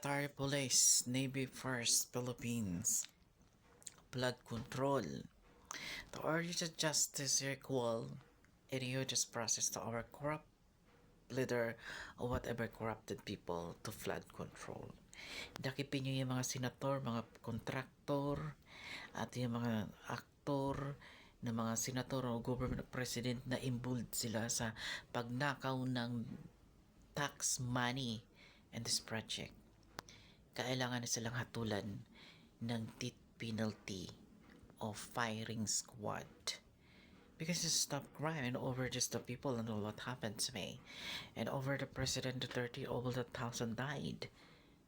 Police, Navy First, Philippines. Blood control. To urge the justice equal, idiotous process to our corrupt leader or whatever corrupted people to flood control. Dakipin nyo yung mga senator, mga kontraktor, at yung mga aktor, na mga senator o government president na involved sila sa pagnakaw ng tax money in this project. Kailangan na silang hatulan ng death penalty of firing squad. Because it's stop crime and over just the people and all what happened to me. And over the President Duterte, over the thousand died.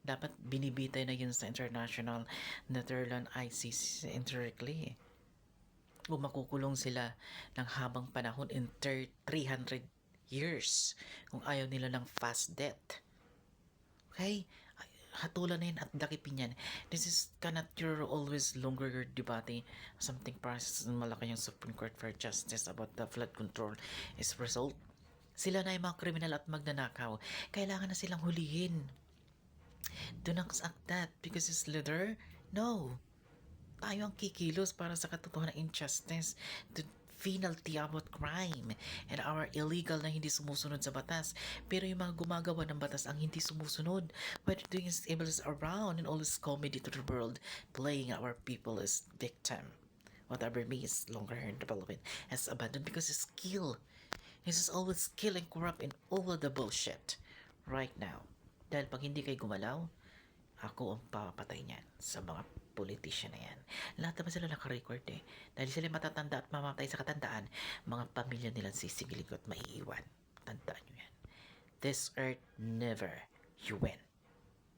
Dapat binibitay na yun sa international Netherlands ICC indirectly. O makukulong sila ng habang panahon in thir- 300 years kung ayaw nila ng fast death. Okay? Ay, Hatulan at dakipin yan. This is cannot your always longer debate something process ng malaki yung Supreme Court for Justice about the flood control is result. Sila na yung mga kriminal at magnanakaw. Kailangan na silang hulihin. Do not act that because it's leader. No. Tayo ang kikilos para sa katotohanan injustice. The penalty about crime and our illegal na hindi sumusunod sa batas. Pero yung mga gumagawa ng batas ang hindi sumusunod. But doing is able around and all this comedy to the world playing our people as victim. Whatever me is longer in development has abandoned because it's skill. This is always skill and corrupt in all of the bullshit right now. Dahil pag hindi kayo gumalaw, ako ang papatay niyan sa mga politician na yan. Lahat naman sila nakarecord eh. Dahil sila matatanda at mamatay sa katandaan, mga pamilya nilang sisigilig at maiiwan. Tandaan nyo yan. This earth never you win.